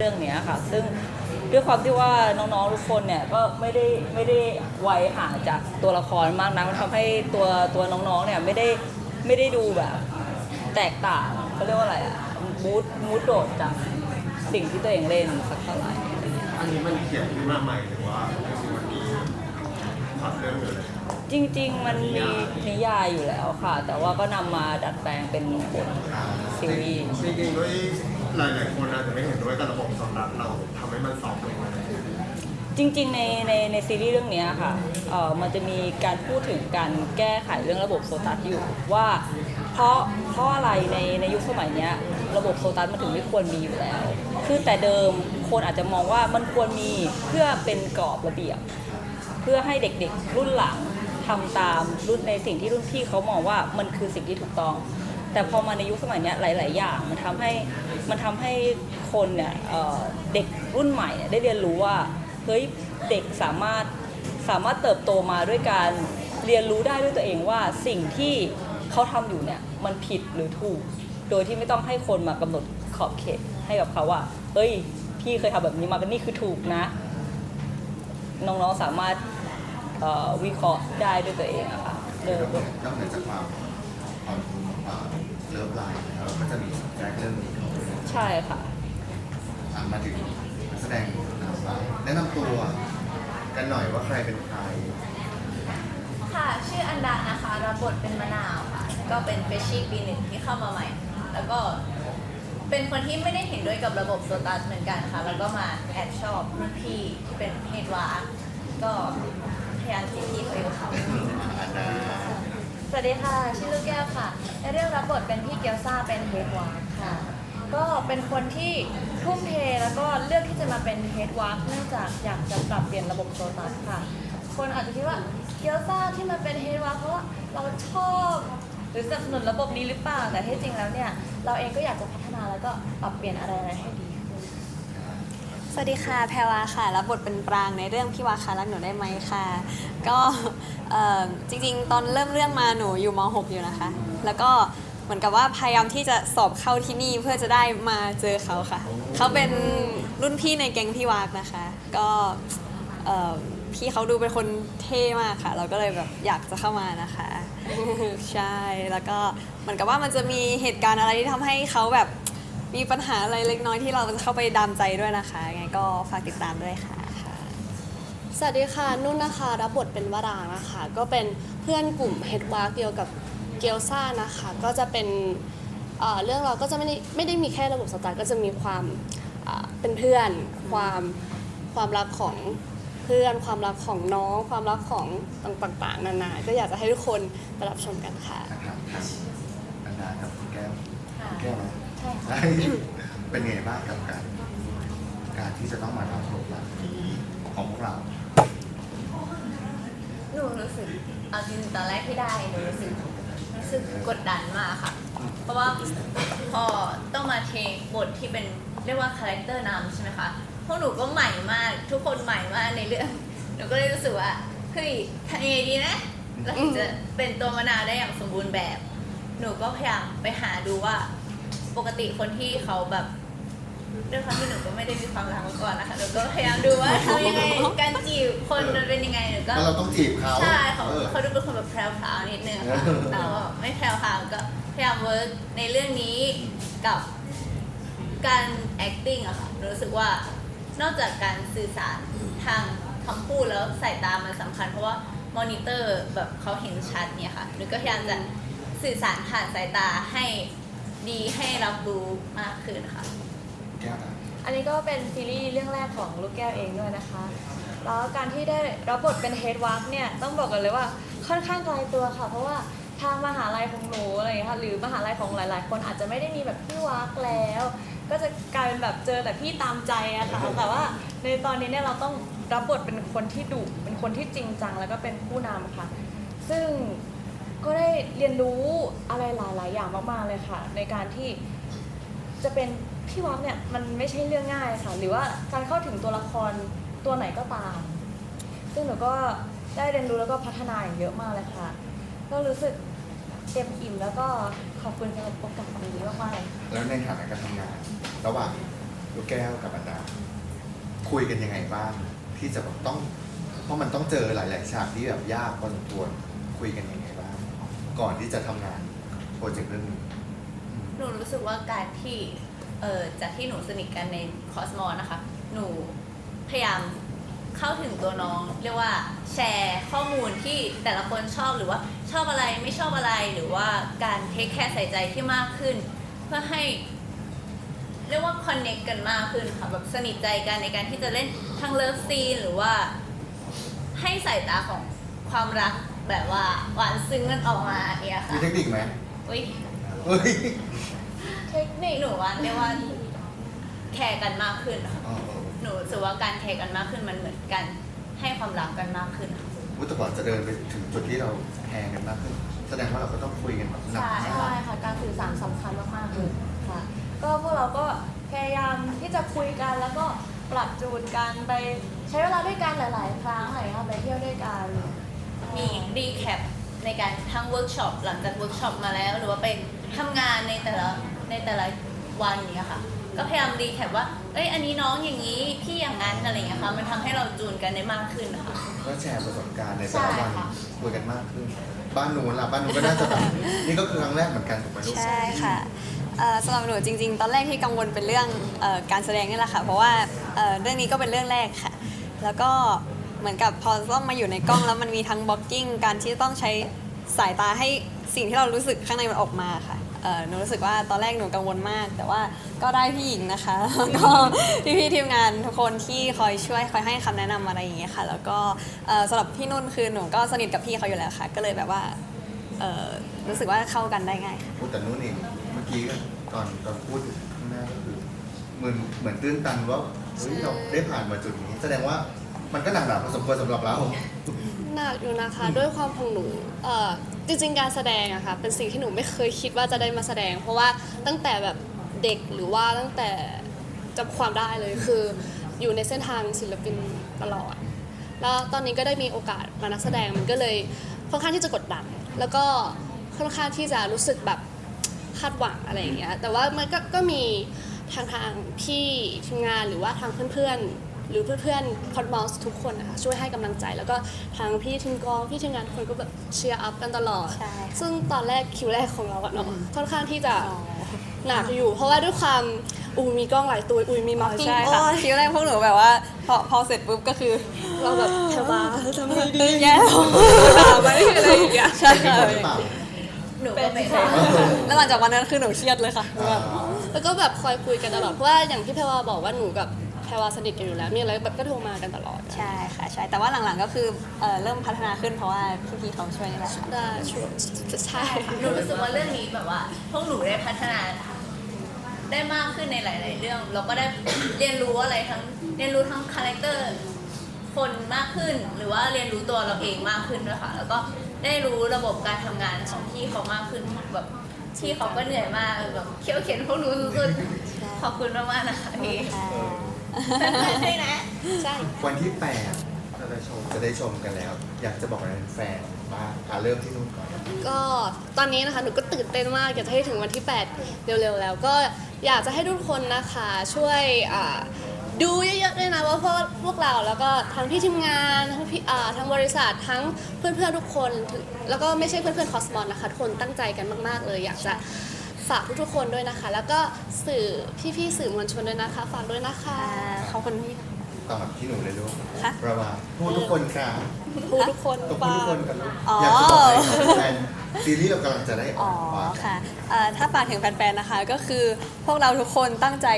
เรื่องเนี้ยค่ะ ซึ่งด้วยความที่ว่าน้องๆทุกคนเนี่ยก็ไม่ได้ไม่ได้วัยห่างจากตัวละครมากนักมันทำให้ตัวตัวน้องๆเนี่ยไม่ได้ไม่ได้ดูแบบ แตกต่างเขาเรียกว่าอะไรอะมูดมูดโดดจากสิ่งที่ตัวเองเล่นสักเท่าไหร่อันนี้มันเขียนขึ้นมาใหม่หรือว่าจริงๆมันมีพล็อตเรื่องอยู่เลยจริง ๆ มันมีนิยายอยู่แล้วค่ะ แต่ว่าก็นำมาดัดแปลงเป็นบทซีรีส์ จริงๆด้วย หลายๆคนอาจจะไม่เห็นด้วยกับระบบสำหรับเราทำให้มันสอบลงมาจริงๆในในในซีรีส์เรื่องเนี้ยค่ะเอ่อมันจะมีการพูดถึงการแก้ไขเรื่องระบบโซตัสอยู่ว่า เพราะเพราะอะไรในในยุคสมัยเนี้ยระบบโซตัสมันถึงไม่ควรมีอยู่แล้ว คือแต่เดิมคนอาจจะมองว่ามันควรมีเพื่อเป็นกรอบระเบียบ เพื่อให้เด็กๆรุ่นหลังทำตามรุ่นในสิ่งที่รุ่นพี่เขามองว่ามันคือสิ่งที่ถูกต้อง แต่พอมาในยุคสมัยเนี้ยหลาย ๆ อย่างมันทำให้ มันทำให้คนเนี่ยเเด็กรุ่นใหม่ได้เรียนรู้ว่าเฮ้ยเด็กสามารถสามารถเติบโตมาด้วยการเรียนรู้ได้ด้วยตัวเองว่าสิ่งที่เขาทำอยู่เนี่ยมันผิดหรือถูก โดยที่ไม่ต้องให้คนมากำหนดขอบเขตให้กับเขาว่าเฮ้ยพี่เคยทำแบบนี้มากันนี่คือถูกนะ น้องๆสามารถวิเคราะห์ได้ด้วยตัวเองอะค่ะเออนอกเหนจากความความเลิฟไลน์แล้วก็จะมีแจ็คเรื่องนี้เขาด้วย ใช่ค่ะอะมาถึงนักแสดงนำบ้างแนะนำตัวกันหน่อยว่าใครเป็นใครค่ะ ชื่ออันดานะคะ รับบทเป็นมะนาวค่ะ ก็เป็นเฟชชี่ปีหนึ่งที่เข้ามาใหม่ แล้วก็เป็นคนที่ไม่ได้เห็นด้วยกับระบบโซตัสเหมือนกันค่ะ แล้วก็มาแอบชอบรุ่นพี่ที่เป็นเฮดวาร์ก็พยายามจีบพี่เขาอยู่ค่ะอันดาสวัสดีค่ะ ชื่อลูกแก้วค่ะในเรื่องรับบทเป็นพี่เกียวซ่าเป็นเฮดวาร์ค่ะ ก็เป็นคนที่ทุ่มเทแล้วก็เลือกที่จะมาเป็นเฮดวาร์เนื่องจากอยากจะปรับเปลี่ยนระบบโซตัสค่ะ คนอาจจะคิดว่าเกียวซาที่มาเป็นเฮดวาร์เพราะว่าเราชอบหรือสนับสนุนระบบนี้หรือเปล่าแต่ที่จริงแล้วเนี่ย เราเองก็อยากจะพัฒนาแล้วก็ปรับเปลี่ยนอะไรๆให้ดีขึ้นสวัสดีค่ะ แพรวาค่ะ รับบทเป็นปรางในเรื่องพี่วาคารักหนูได้ไหมค่ะ ก็เอ่อจริงๆ ตอนเริ่มเรื่องมาหนูอยู่ม .6 อยู่นะคะ แล้วก็ เหมือนกับว่าพยายามที่จะสอบเข้าที่นี่เพื่อจะได้มาเจอเขาค่ะ เขาเป็นรุ่นพี่ในแก๊งพี่วากนะคะ ก็เอ่อพี่เขาดูเป็นคนเท่มากค่ะ เราก็เลยแบบอยากจะเข้ามานะคะ ใช่แล้วก็เหมือนกับว่ามันจะมีเหตุการณ์อะไรที่ทำให้เขาแบบมีปัญหาอะไรเล็กน้อยที่เราจะเข้าไปดามใจด้วยนะคะยังไงก็ฝากติดตามด้วยค่ะ สวัสดีค่ะ นุ่นนะคะ รับบทเป็นวรางนะคะ ก็เป็นเพื่อนกลุ่มเฮดวาร์เดียวกับ เกลซ่านะคะก็จะเป็นเอ่อเรื่องเราก็จะไม่ได้ไม่ได้มีแค่ระบบสตาร์ทก็จะมีความอ่าเป็นเพื่อน ความความรักของเพื่อน ความรักของน้อง ความรักของต่างๆ นานา ก็อยากจะให้ทุกคนไปรับชมกันค่ะ นะครับครับอันดากับแก้วค่ะแก้วนะใช่ค่ะใช่เป็นไงบ้างกับการ การที่จะต้องมารับบทแบบนี้ของพวกเรา หนูรู้สึกเอาจริงๆตอนแรกที่ได้หนูรู้สึกรู้ สึกกดดันมากค่ะ เพราะว่าพอต้องมาเทคบทที่เป็นเรียกว่าคาแรคเตอร์นำใช่ไหมคะพวกหนูก็ใหม่มากทุกคนใหม่มากในเรื่อง หนูก็เลยรู้สึกว่าเฮ้ยทำยังไงดีนะเราถึงจะเป็นตัวมะนาวได้อย่างสมบูรณ์แบบ หนูก็พยายามไปหาดูว่าปกติคนที่เขาแบบ ด้วยความที่หนูก็ไม่ได้มีความรักมาก่อนนะคะหนูก็พยายามดูว่าทำยังไงการจีบคนมันเป็นยังไงหนูก็แล้วเราต้องจีบเขาใช่เขาออ เขาดูเป็นคนแบบแพรวๆนิดนึงค่ะเออ แต่ว่าไม่แพรวๆก็พยายามเวิร์กในเรื่องนี้กับการ acting อะค่ะหนูรู้สึกว่านอกจากการสื่อสารทางคำพูดแล้วสายตามันสำคัญ เพราะว่ามอนิเตอร์แบบเขาเห็นชัดเนี่ยค่ะหนูก็พยายามจะสื่อสารผ่านสายตาให้ดีให้รับรู้มากขึ้นค่ะ แก้วอันนี้ก็เป็นซีรีส์เรื่องแรกของลูกแก้วเองด้วยนะคะ แล้วการที่ได้รับบทเป็นเฮดวาร์กเนี่ยต้องบอกกันเลยว่าค่อนข้างไกลตัวค่ะ เพราะว่าทางมหาลัยของหนูอะไรอย่างเงี้ยค่ะหรือมหาลัยของหลาย ๆ คนอาจจะไม่ได้มีแบบพี่วากแล้ว ก็จะกลายเป็นแบบเจอแต่พี่ตามใจอะค่ะแต่ว่าในตอนนี้เนี่ยเราต้องรับบทเป็นคนที่ดุเป็นคนที่จริงจังแล้วก็เป็นผู้นำค่ะ ซึ่งก็ได้เรียนรู้อะไรหลาย ๆ อย่างมาก ๆ เลยค่ะ ในการที่จะเป็น พี่วักเนี่ยมันไม่ใช่เรื่องง่ายค่ะ หรือว่าการเข้าถึงตัวละครตัวไหนก็ตาม ซึ่งหนูก็ได้เรียนรู้แล้วก็พัฒนาอย่างเยอะมากเลยค่ะ ก็รู้สึกเต็มอิ่มแล้วก็ขอบคุณสำหรับโอกาสนี้มากๆเลยแล้วในฐานะการทำงาน ระหว่างลูกแก้วกับอันดา คุยกันยังไงบ้างที่จะแบบต้อง เพราะมันต้องเจอหลาย ๆ ฉากที่แบบยากพอสมควรคุยกันยังไงบ้างก่อนที่จะทำงานโปรเจกต์เรื่องนี้ หนูรู้สึกว่าการที่ เออจากที่หนูสนิทกันในคอสมอนะคะ หนูพยายามเข้าถึงตัวน้อง เรียกว่าแชร์ข้อมูลที่แต่ละคนชอบหรือว่าชอบอะไรไม่ชอบอะไรหรือว่าการเทคแคร์ใส่ใจที่มากขึ้น เพื่อให้เรียกว่าคอนเน c t กันมากขึ้นค่ะแบบสนิทใจกันในการที่จะเล่นทั้งเลิฟซีนหรือว่า ให้สายตาของความรักแบบว่าหวานซึ้งกันออกมาเนี่ยมีค่ะเทคนิคไหมอุ้ย เฮ้ย เทคนิคหนูว่าเรียกว่าแคร์กันมากขึ้นนะคะอ๋อเออหนูรู้สึกว่าการแคร์กันมากขึ้นมันเหมือนกันให้ความรักกันมากขึ้นค่ะ วุฒิกว่าจะเดินไปถึงจุดที่เราแคร์กันมากขึ้น แสดงว่าเราก็ต้องคุยกันแบบหนักใช่ มากใช่ค่ะ การสื่อสารสำคัญมากๆเลยค่ะ ก็พวกเราก็พยายามที่จะคุยกันแล้วก็ปรับจูนกันไปใช้เวลาด้วยกันหลาย ๆ ครั้งอะไรค่ะไปเที่ยวด้วยกันมีรีแคปในการทั้งเวิร์กช็อปหลังจากเวิร์กช็อปมาแล้ว หรือว่าไปทำงานในแต่ละ ในแต่ละวันเนี้ยค่ะ ก็พยายามรีแคปว่า เอ้ย อันนี้น้องอย่างนี้ พี่อย่างนั้นอะไรอย่างเงี้ยค่ะ มันทำให้เราจูนกันได้มากขึ้นนะคะ ก็แชร์ประสบการณ์ในแต่ละวันใช่ค่ะ คุยกันมากขึ้น บ้านหนูล่ะบ้านหนูก็น่าจะแบบนี่ก็คือครั้งแรกเหมือนกันถูกไหมลูกใช่ค่ะเอ่อสำหรับหนูจริง ๆ ตอนแรกที่กังวลเป็นเรื่องเอ่อการแสดงนี่แหละค่ะ เพราะว่าเอ่อเรื่องนี้ก็เป็นเรื่องแรกค่ะ แล้วก็เหมือนกับพอต้องมาอยู่ในกล้องแล้วมันมีทั้งบล็อกกิ้ง การที่ต้องใช้สายตาให้สิ่งที่เรารู้สึกข้างในมันออกมาค่ะ เอ่อหนูรู้สึกว่าตอนแรกหนูกังวลมาก แต่ว่าก็ได้พี่หญิงนะคะแล้วก็พี่ๆทีมงานทุกคนที่คอยช่วยคอยให้คำแนะนำอะไรอย่างเงี้ยค่ะ แล้วก็เอ่อสำหรับพี่นุ่นคือหนูก็สนิทกับพี่เขาอยู่แล้วค่ะ ก็เลยแบบว่าเอ่อรู้สึกว่าเข้ากันได้ง่าย พูดแต่นู้นเองเมื่อกี้ตอนตอนพูดข้างหน้าก็คือเหมือนเหมือนตื้นตันว่าเฮ้ยเราได้ผ่านมาจุดนี้ แสดงว่า มันก็หนักหนาพอสมควรสำหรับเรา หนักอยู่นะคะด้วยความของหนูเอ่อจริงๆการแสดงอะค่ะเป็นสิ่งที่หนูไม่เคยคิดว่าจะได้มาแสดง เพราะว่าตั้งแต่แบบเด็กหรือว่าตั้งแต่จำความได้เลยคือ อยู่ในเส้นทางศิลปินตลอด แล้วตอนนี้ก็ได้มีโอกาสมานักแสดงมันก็เลยค่อนข้างที่จะกดดันแล้วก็ค่อนข้างที่จะรู้สึกแบบคาดหวังอะไรอย่างเงี้ยแต่ว่ามันก็ก็มีทางทางพี่ทีมงานหรือว่าทางเพื่อนๆ หรือเพื่อนๆคอนมอสทุกคนนะคะช่วยให้กำลังใจ แล้วก็ทางพี่ทีมกองพี่ทีมงานทุกคนก็แบบเชียร์อัพกันตลอด ใช่ค่ะซึ่งตอนแรกคิวแรกของเราอะเนาะค่อนข้างที่จะหนักอยู่ เพราะว่าด้วยความอูมีกล้องหลายตัวอูมีมาร์กิ้งใช่ค่ะ คิวแรกพวกหนูแบบว่า พอพอเสร็จปุ๊บก็คือเราแบบแถวาทำไงดีแย่แล้วไม่อะไรอย่างเงี้ยใช่เป็นค่ะคนหรือเปล่าหนูก็เป็นแล้วหลังจากวันนั้นคือหนูเครียดเลยค่ะอ่าแล้วก็แบบคอยคุยกันตลอดเพราะว่าอย่างที่แพรวาบอกว่าหนูกับ แพรวาสนิทกันอยู่แล้ว มีอะไรแบบก็โทรมากันตลอดใช่ค่ะใช่แต่ว่าหลังๆก็คือเอ่อเริ่มพัฒนาขึ้นเพราะว่าพี่ๆเขาช่วยนี่แหละค่ะได้ช่วยใช่หนูรู้สึกว่าเรื่องนี้แบบว่าพวกหนูได้พัฒนาได้มากขึ้นในหลาย ๆ เรื่อง เราก็ได้เรียนรู้อะไรทั้งเรียนรู้ทั้งคาแรคเตอร์คนมากขึ้น หรือว่าเรียนรู้ตัวเราเองมากขึ้นด้วยค่ะแล้วก็ได้รู้ระบบการทำงานของพี่เขามากขึ้นแบบที่เขาก็เหนื่อยมากแบบเคี่ยวเข็นพวกหนูสุดๆขอบคุณมากๆนะคะพี่ ค่ะด้วยนะใช่ วันที่แปดจะได้ชมจะได้ชมกันแล้ว อยากจะบอกอะไรแฟนๆบ้างอะเริ่มที่นู่นก่อน ก็ตอนนี้นะคะหนูก็ตื่นเต้นมากอยากจะให้ถึงวันที่ 8 เร็วๆแล้ว ก็อยากจะให้ทุกคนนะคะช่วยอ่าดูเยอะๆด้วยนะว่าพวกพวกเราแล้วก็ทั้งที่ทีมงานทั้งพี่อ่าทั้งบริษัททั้งเพื่อนๆทุกคนถึงแล้วก็ไม่ใช่เพื่อนๆคอสมอนนะคะทุกคนตั้งใจกันมากๆเลยอยากจะ ฝากทุกๆคนด้วยนะคะ แล้วก็สื่อพี่ๆสื่อมวลชนด้วยนะคะ ฝากด้วยนะคะอ่าขอบคุณพี่ ต่อที่หนูเลยลูกค่ะประมาพูดทุกคนครับพูดทุกคน ต้องพูดทุกคนกันลูกอ๋ออ อยากจะบอกอะไรกับแฟนซีรีส์เรากำลังจะได้ออ๋ออกว่าค่ะเอ่อถ้าฝากถึงแฟนๆ นะคะ ก็คือพวกเราทุกคนตั้งใจ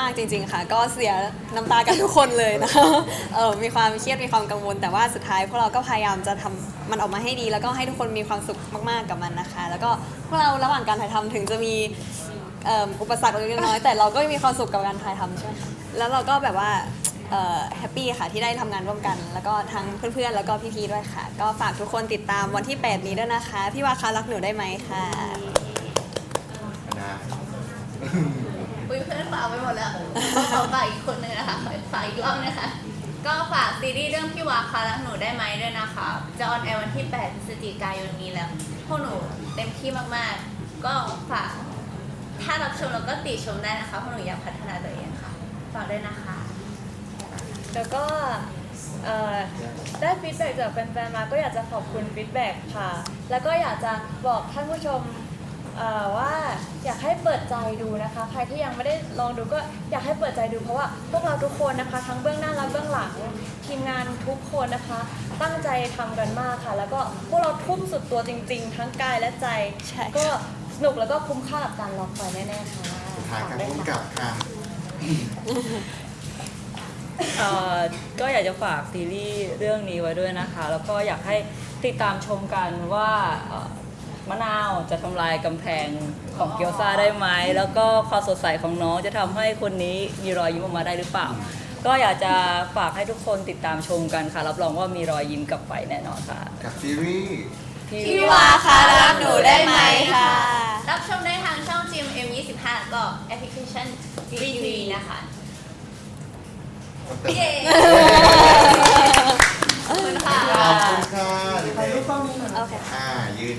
มากๆจริง ๆ ค่ะ ก็เสียน้ำตากันทุกคนเลยนะคะเออมีความเครียดมีความกังวล แต่ว่าสุดท้ายพวกเราก็พยายามจะทำมันออกมาให้ดี แล้วก็ให้ทุกคนมีความสุขมากๆกับมันนะคะ แล้วก็พวกเราระหว่างการถ่ายทำถึงจะมีเอิ่มอุปสรรคเล็กๆน้อยๆแต่เราก็มีความสุขกับการถ่ายทำใช่ไหมคะแล้วเราก็แบบว่า แฮปปี้ค่ะที่ได้ทำงานร่วมกัน แล้วก็ทั้งเพื่อนๆ แล้วก็พี่ๆ ด้วยค่ะ ก็ฝากทุกคนติดตามวันที่ 8 นี้ด้วยนะคะ พี่วาคารักหนูได้ไหมค่ะ นะอุ้ยเพื่อนฝากไปหมดแล้วขอฝากอีกคนนึงนะคะขอฝากอีกรอบนะคะ ก็ฝากซีรีส์เรื่องพี่วาคารักหนูได้ไหมด้วยนะคะ จะออนแอร์วันที่ 8 พฤศจิกายนนี้แล้ว พวกหนูเต็มที่มากๆ ก็ฝากถ้ารับชมแล้วก็ติชมได้นะคะเพราะหนูอยากพัฒนาตัวเองค่ะ ฝากด้วยนะคะ แล้วก็เอ่อได้ฟีดแบ็กจากแฟนๆมาก็อยากจะขอบคุณฟีดแบ็กค่ะ แล้วก็อยากจะบอกท่านผู้ชมเอ่อว่าอยากให้เปิดใจดูนะคะ ใครที่ยังไม่ได้ลองดูก็อยากให้เปิดใจดูเพราะว่าพวกเราทุกคนนะคะ ทั้งเบื้องหน้าและเบื้องหลังทีมงานทุกคนนะคะ ตั้งใจทำกันมากค่ะ แล้วก็พวกเราทุ่มสุดตัวจริง ๆ ทั้งกายและใจ ใช่ก็สนุกแล้วก็คุ้มค่ากับการรอคอยแน่ๆค่ะ สุดท้ายการฝพุ่มด้วกัค่ะบค่ะ เอ่อก็อยากจะฝากซีรีส์เรื่องนี้ไว้ด้วยนะคะ แล้วก็อยากให้ติดตามชมกันว่าเอ่อมะนาวจะทำลายกำแพงของเกียวซาได้ไหม แล้วก็ความสดใสของน้องจะทำให้คนนี้มีรอยยิ้มออกมาได้หรือเปล่า ก็อยากจะฝากให้ทุกคนติดตามชมกันค่ะ รับรองว่ามีรอยยิ้มกลับไปแน่นอนค่ะ กับซีรีส์ พี่วาคะรักหนูได้ไหมค่ะรับชมได้ทางช่อง GMM 25ก็แอปพลิเคชัน VTV นะคะ เย้ขอบคุณค่ะ ขอบคุณค่ะ โอเค อ่า ยืน